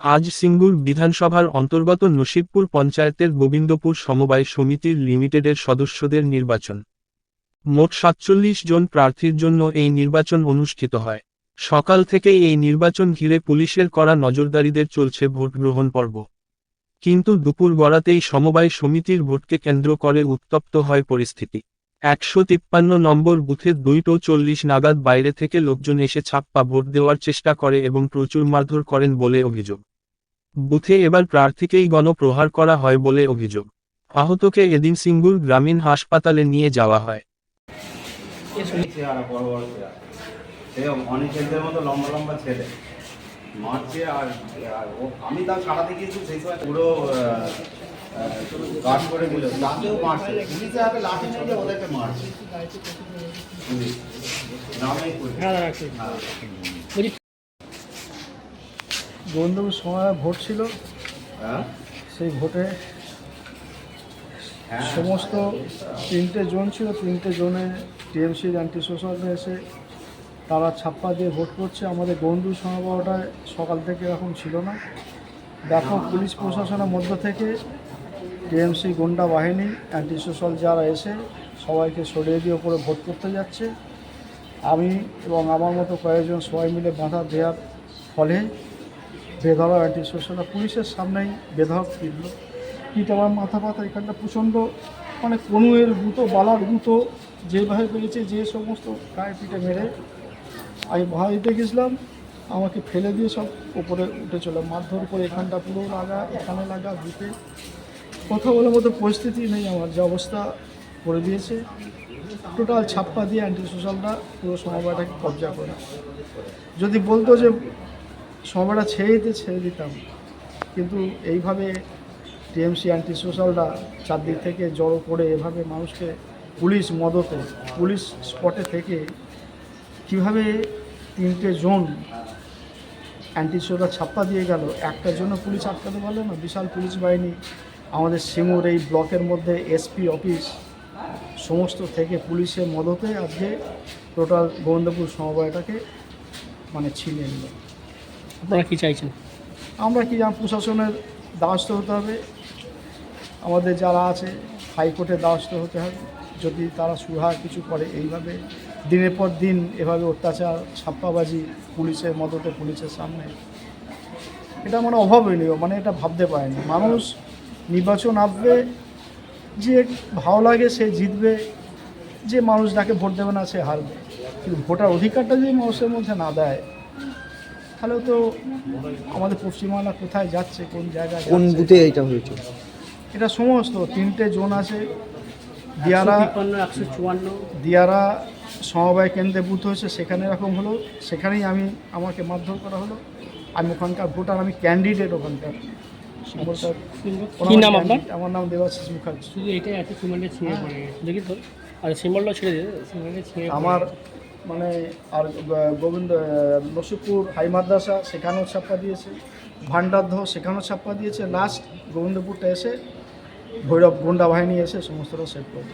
আজ সিঙ্গুর বিধানসভার অন্তর্গত নসিবপুর পঞ্চায়েতের গোবিন্দপুর সমবায় সমিতির লিমিটেডের সদস্যদের নির্বাচন। মোট সাতচল্লিশ জন প্রার্থীর জন্য এই নির্বাচন অনুষ্ঠিত হয়। সকাল থেকে এই নির্বাচন ঘিরে পুলিশের করা নজরদারিদের চলছে ভোট গ্রহণ পর্ব। কিন্তু দুপুর গড়াতেই সমবায় সমিতির ভোটকে কেন্দ্র করে উত্তপ্ত হয় পরিস্থিতি। একশো তিপ্পান্ন নম্বর বুথে দুইটো চল্লিশ নাগাদ বাইরে থেকে লোকজন এসে ছাপ্পা ভোট দেওয়ার চেষ্টা করে এবং প্রচুর মারধর করেন বলে অভিযোগ। বুথে এবার প্রার্থীকেই গণপ্রহার করা হয় বলে অভিযোগ। আহতকে এদিন সিঙ্গুর গ্রামীণ হাসপাতালে নিয়ে যাওয়া হয়। চেহারা বড় বড় চেহারা সে অনেক ছেলেদের মতো লম্বা লম্বা ছেলে। মারছে আর আর আমি তাও ছাড়াতে গিয়েছি সেই সময় পুরো গাছ করে দিল তাকেও মারছে। পুলিশের হাতে লাঠি নিয়ে ওদেরকে মারছে। পুলিশ। নামেই পুলিশ। গোবিন্দপুর সময় ভোট ছিল। হ্যাঁ? সেই ভোটে হ্যাঁ। সমস্ত তিনটে জোন ছিল। তিনটে জোনে টিএমসির অ্যান্টি সোশ্যালরা এসে তারা ছাপ্পা দিয়ে ভোট করছে। আমাদের বন্ধু সমাবহটায় সকাল থেকে এরকম ছিল না। ব্যাপক পুলিশ প্রশাসনের মধ্য থেকে টিএমসি গুন্ডা বাহিনী অ্যান্টি সোশ্যাল যারা এসে সবাইকে সরিয়ে দিয়ে ওপরে ভোট করতে যাচ্ছে। আমি এবং আমার মতো কয়েকজন সবাই মিলে বাধা দেওয়ার ফলে বেধরা অ্যান্টি সোশ্যাল পুলিশের সামনেই বেধক ফিরল। পিঠ আমার মাথা পাতা এখানটা প্রচণ্ড মানে কনুয়ের গুঁতো, বালার গুঁতো যেভাবে পেয়েছে যে সমস্ত গায়ে পিঠে মেরে। আমি ভাইতে গেছিলাম, আমাকে ফেলে দিয়ে সব উপরে উঠে চলে। মারধর করে এখানটা পুরো লাগা, এখানে লাগা বুকে কথা বলার মতো পরিস্থিতি নেই আমার, যে অবস্থা করে দিয়েছে। টোটাল ছাপ্পা দিয়ে অ্যান্টি সোশ্যালটা পুরো সময়টাকে কবজা করে। যদি বলতো যে সময়টা ছেড়ে দিতে, ছেড়ে দিতাম। কিন্তু এইভাবে টিএমসি অ্যান্টি সোশ্যালরা চারদিক থেকে জড়ো করে এভাবে মানুষকে পুলিশ মদতে পুলিশ স্পটে থেকে কীভাবে তিনটে জোন অ্যান্টি সোশ্যাল ছাপ্পা দিয়ে গেল একটার জন্য পুলিশ আটকাতে পারল না। বিশাল পুলিশ বাহিনী, আমাদের সিঙ্গুর এই ব্লকের মধ্যে এসপি, অফিস, সমস্ত থেকে পুলিশের মদতে আজকে টোটাল গোবিন্দপুর সমবায়টাকে মানে ছিনিয়ে নিল। আপনারা কি চাইছেন? আমরা কি প্রশাসনের দ্বারস্থ হতে হবে। আমাদের যারা আছে হাইকোর্টের দ্বারস্থ হতে হবে। যদি তারা সুরাহা কিছু করে এইভাবে, দিনের পর দিন এভাবে অত্যাচার, ছাপ্পাবাজি পুলিশের মদতে পুলিশের সামনে, এটা মানে অভাবনীয় মানে এটা ভাবতে পারেনি। মানুষ নির্বাচন আসবে যে ভালো লাগে সে জিতবে, যে মানুষ যাকে ভোট দেবে না সে হারবে। কিন্তু ভোটার অধিকারটা যদি মানুষের মধ্যে না দেয় তাহলে তো আমাদের পশ্চিমবাংলা কোথায় যাচ্ছে কোন জায়গায় কোন যাচ্ছে? বুথে এইটা হয়েছে? এটা সমস্ত তিনটে জোন আছে। দিয়ারা একশো চুয়ান্ন। দিয়ারা সমবায় কেন্দ্রে বুথ হয়েছে সেখানে এরকম হলো। সেখানেই আমি আমাকে মারধর করা হলো। আমি ওখানকার ভোটার আমি ক্যান্ডিডেট ওখানকার। সিম্বলটা কি নাম আপনার? আমার নাম দেবাশিস মুখার্জি। শুধু এটাই আছে সিমেন্টে ছিঁড়ে পড়ে গেছে। দেখি তো। আর সিম্বলটা ছেড়ে দিয়ে সিমেন্টে ছিঁড়ে পড়ে আমার গেছে। মানে আর গোবিন্দ নসিপুর হাই মাদ্রাসা সেখানেও ছাপ্পা দিয়েছে ভান্ডারধ সেখানেও ছাপ্পা দিয়েছে। লাস্ট গোবিন্দপুরটা এসে ভৈরব গুন্ডা বাহিনী এসে সমস্তটা সেভ করে